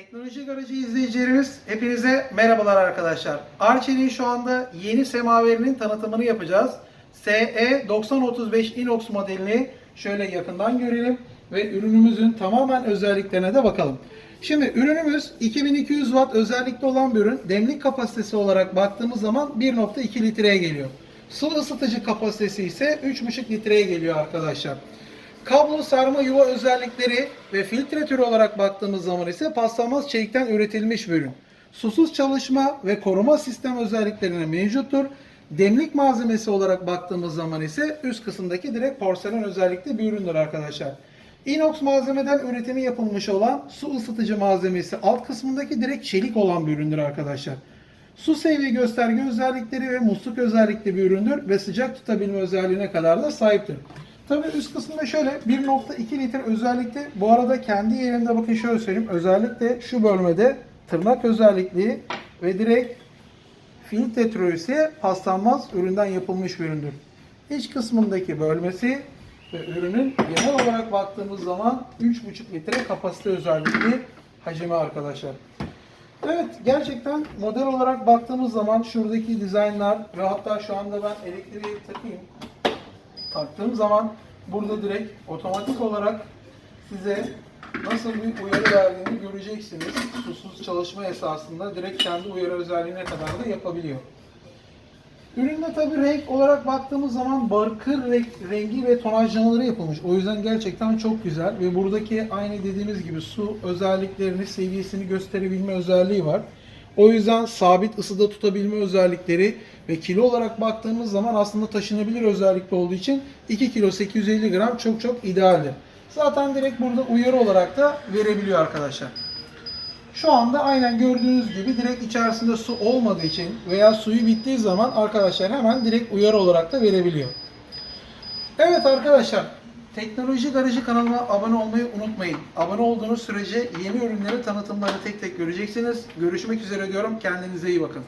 Teknoloji Garajı izleyicilerimiz hepinize merhabalar arkadaşlar. Arçelik'in şu anda yeni semaverinin tanıtımını yapacağız. E SE 9035 inox modelini şöyle yakından görelim ve ürünümüzün tamamen özelliklerine de bakalım. Şimdi ürünümüz 2200 watt özellikli olan bir ürün. Demlik kapasitesi olarak baktığımız zaman 1.2 litreye geliyor. Su ısıtıcı kapasitesi ise 3.5 litreye geliyor arkadaşlar. Kablo sarma yuva özellikleri ve filtre türü olarak baktığımız zaman ise paslanmaz çelikten üretilmiş bir ürün. Susuz çalışma ve koruma sistem özelliklerine mevcuttur. Demlik malzemesi olarak baktığımız zaman ise üst kısımdaki direkt porselen özellikli bir üründür arkadaşlar. Inox malzemeden üretimi yapılmış olan su ısıtıcı malzemesi alt kısmındaki direkt çelik olan bir üründür arkadaşlar. Su seviye gösterge özellikleri ve musluk özellikli bir üründür ve sıcak tutabilme özelliğine kadar da sahiptir. Tabii üst kısmında şöyle 1.2 litre özellikle bu arada kendi yerinde bakın şöyle söyleyeyim özellikle şu bölmede tırnak özellikliği ve direkt filtre ise paslanmaz üründen yapılmış bir üründür. İç kısmındaki bölmesi ve ürünün genel olarak baktığımız zaman 3.5 litre kapasite özellikli hacmi arkadaşlar. Evet gerçekten model olarak baktığımız zaman şuradaki dizaynlar ve hatta şu anda ben elektriği takayım. Taktığım zaman burada direkt otomatik olarak size nasıl bir uyarı verdiğini göreceksiniz. Susuz çalışma esasında direkt kendi uyarı özelliğine kadar da yapabiliyor. Üründe tabi renk olarak baktığımız zaman renk- rengi ve tonajlamaları yapılmış. O yüzden gerçekten çok güzel ve buradaki aynı dediğimiz gibi su özelliklerini, seviyesini gösterebilme özelliği var. O yüzden sabit ısıda tutabilme özellikleri ve kilo olarak baktığımız zaman aslında taşınabilir özellikli olduğu için 2 kilo 850 gram çok çok idealdir. Zaten direkt burada uyarı olarak da verebiliyor arkadaşlar. Şu anda aynen gördüğünüz gibi direkt içerisinde su olmadığı için veya suyu bittiği zaman arkadaşlar hemen direkt uyarı olarak da verebiliyor. Evet arkadaşlar Teknoloji Garajı kanalıma abone olmayı unutmayın. Abone olduğunuz sürece yeni ürünleri tanıtımları tek tek göreceksiniz. Görüşmek üzere diyorum. Kendinize iyi bakın.